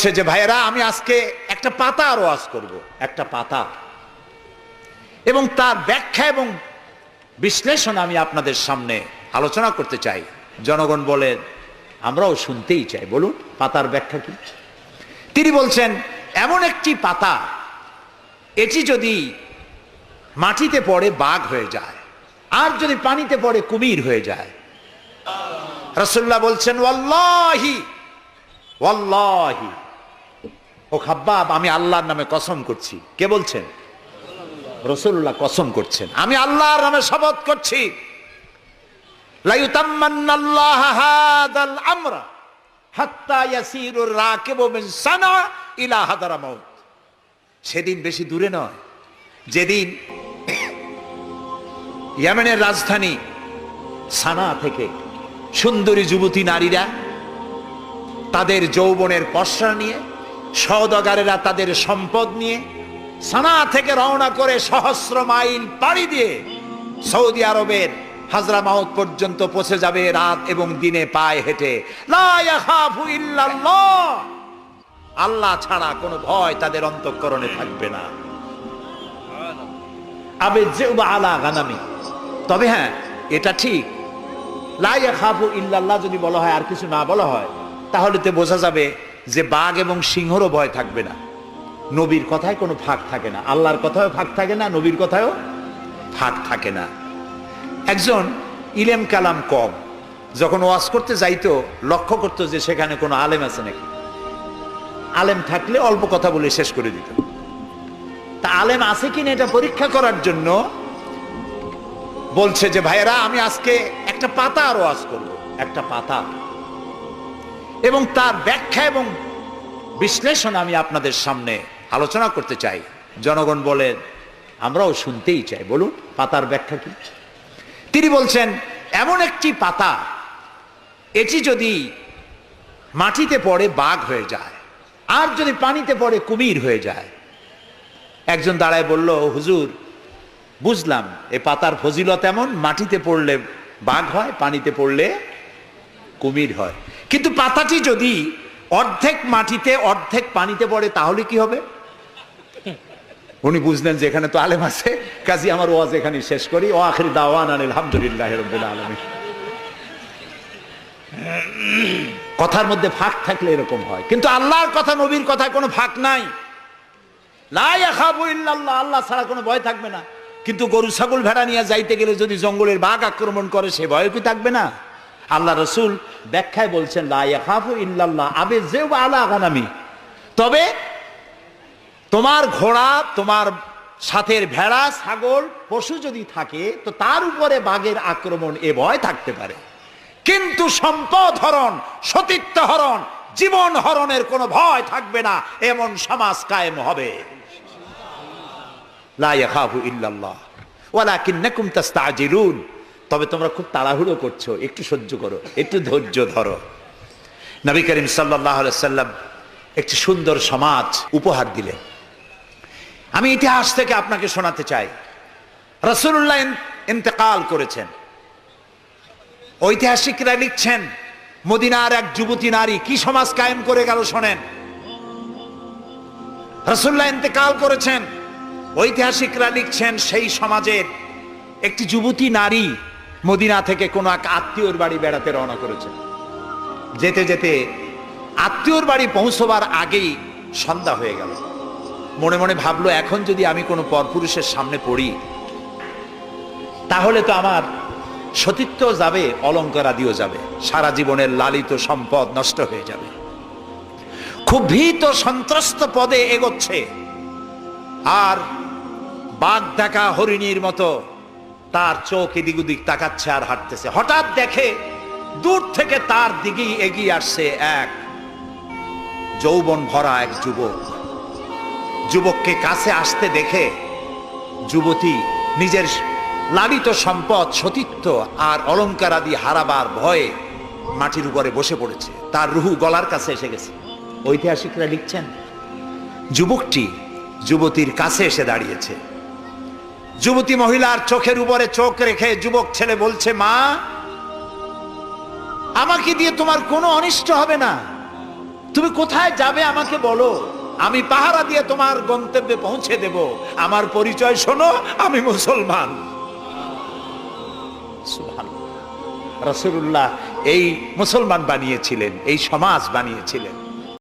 বলছে যে, ভাইয়েরা, আমি আজকে একটা পাতা আরও আজ করব। একটা পাতা। এবং তার ব্যাখ্যা এবং বিশ্লেষণ আমি আপনাদের সামনে আলোচনা করতে চাই। জনগণ বলেন আমরাও শুনতেই চাই। বলুন, পাতার ব্যাখ্যা কি? তিনি বলছেন, এমন একটি পাতা, এটি যদি মাটিতে পড়ে, বাঘ হয়ে যায়। আর যদি পানিতে পড়ে, কুমির হয়ে যায়। রসুল্লাহ বলছেন, ওয়াল্লাহি ওয়াল্লাহি। ও খাব্বাব, আমি আল্লাহর নামে কসম করছি। কে বলছেন? রসুল্লাহ কসম করছেন। আমি আল্লাহর নামে শপথ করছি। সেদিন বেশি দূরে নয়। যেদিন ইয়েমেনের রাজধানী সানা থেকে সুন্দরী যুবতী নারীরা তাদের যৌবনের পশ্রা নিয়ে সওদাগারেরা তাদের সম্পদ নিয়ে সানা থেকে রওনা করে সহস্র মাইল পাড়ি দিয়ে সৌদি আরবের হাজরা মাউত পর্যন্ত পৌঁছে যাবে রাত এবং দিনে পায়ে হেঁটে। আল্লাহ ছাড়া কোনো ভয় তাদের অন্তঃকরণে থাকবে না। আবে যে আলা গানামি। তবে হ্যাঁ এটা ঠিক। লাইয়া খাবু ইল্লাল্লাহ যদি বলা হয়, আর কিছু না বলা হয়, তাহলে তো বোঝা যাবে যে বাঘ এবং সিংহরও ভয় থাকবে না। নবীর কথায় কোনো ফাঁক থাকে না। আল্লাহর কথাও ফাঁক থাকে না, নবীর কথায়ও ফাঁক থাকে না। একজন ইলেম কালাম কম, যখন ওয়াজ করতে যাইতো লক্ষ্য করতো যে সেখানে কোনো আলেম আছে নাকি। আলেম থাকলে অল্প কথা বলে শেষ করে দিত। তা আলেম আছে কিনা এটা পরীক্ষা করার জন্য বলছে যে, ভাইয়েরা, আমি আজকে একটা পাতা আর আজ করব। একটা পাতা। এবং তার ব্যাখ্যা এবং বিশ্লেষণ আমি আপনাদের সামনে আলোচনা করতে চাই। জনগণ বলেন আমরাও শুনতেই চাই। বলুন, পাতার ব্যাখ্যা কি? তিনি বলছেন, এমন একটি পাতা, এটি যদি মাটিতে পড়ে বাঘ হয়ে যায়, আর যদি পানিতে পড়ে কুমির হয়ে যায়, একজন দাঁড়ায় বলল, হুজুর, বুঝলাম, এ পাতার ফজিলত এমন, মাটিতে পড়লে বাঘ হয়, পানিতে পড়লে কুমির হয়। কিন্তু পাতাটি যদি অর্ধেক মাটিতে, অর্ধেক পানিতে পড়ে, তাহলে কি হবে? উনি বুঝলেন যে এখানে তো আলেম আছে, কাজী আমার ওয়াজ এখানে শেষ করি। ও আখরি দাওয়ান আলহামদুলিল্লাহ রব্বুল আলমী কথার মধ্যে ফাঁক থাকলে এরকম হয়। কিন্তু আল্লাহর কথা, নবীর কথায় কোনো ফাঁক নাই। আল্লাহ ছাড়া কোনো ভয় থাকবে না। কিন্তু গরু, ছাগল, ভেড়া নিয়ে যাইতে গেলে যদি জঙ্গলের বাঘ আক্রমণ করে, সে ভয় কি থাকবে না? আল্লাহ রসুল ব্যাখ্যায় বলছেন লাইয়া ইল্লাল্লাহ আবে যে আলা তবে তোমার ঘোড়া, তোমার সাথের ভেড়া, ছাগল, পশু যদি থাকে, তো তার উপরে বাঘের আক্রমণ এ ভয় থাকতে পারে। কিন্তু সম্পদ হরণ, সতীত্ব হরণ, জীবন হরণের কোনো ভয় থাকবে না, এমন সমাজ কায়েম হবে। ইল্লাল্লাহ। ওয়ালাকিন্নাকুম তাস্তাজিলুন। তবে তোমরা খুব তাড়াহুড়ো করছ, একটু সহ্য করো, একটু ধৈর্য ধরো। নবী করিম আলাইহি সাল্লাম একটি সুন্দর সমাজ উপহার দিলেন। আমি ইতিহাস থেকে আপনাকে শোনাতে চাই। রসুল্লাহ ইন্তেকাল করেছেন। ঐতিহাসিকরা লিখছেন, মদিনার এক যুবতী নারী কি সমাজ কায়েম করে গেল শোনেন। রসুল্লাহ ইন্তেকাল করেছেন। ঐতিহাসিকরা লিখছেন, সেই সমাজের একটি যুবতী নারী মদিনা থেকে কোনো এক আত্মীয়র বাড়ি বেড়াতে রওনা করেছেন যেতে যেতে আত্মীয়র বাড়ি পৌঁছবার আগেই সন্ধ্যা হয়ে গেল। মনে মনে ভাবলো, এখন যদি আমি কোনো পরপুরুষের সামনে পড়ি, তাহলে তো আমার সতীত্ব যাবে, অলঙ্কারাদিও যাবে। সারা জীবনের লালিত সম্পদ নষ্ট হয়ে যাবে। খুব ভীত সন্ত্রস্ত পদে এগোচ্ছে। আর বাঘ দেখা হরিণীর মতো তার চোখ এদিক ওদিক তাকাচ্ছে আর হাঁটতেছে। হঠাৎ দেখে দূর থেকে তার দিকেই এগিয়ে আসছে এক যৌবন ভরা এক যুবক। যুবককে কাছে আসতে দেখে যুবতী নিজের লালিত সম্পদ, সতীত্ব আর অলঙ্কার আদি হারাবার ভয়ে মাটির উপরে বসে পড়েছে। তার রুহু গলার কাছে এসে গেছে। ঐতিহাসিকরা লিখছেন, যুবকটি যুবতীর কাছে এসে দাঁড়িয়েছে। যুবতী মহিলার চোখের উপরে চোখ রেখে যুবক ছেলে বলছে, মা, আমাকে দিয়ে তোমার কোনো অনিষ্ট হবে না। তুমি কোথায় যাবে আমাকে বলো। আমি পাহারা দিয়ে তোমার গন্তব্যে পৌঁছে দেব। আমার পরিচয় শোনো, আমি মুসলমান। রাসূলুল্লাহ এই মুসলমান বানিয়েছিলেন, এই সমাজ বানিয়েছিলেন।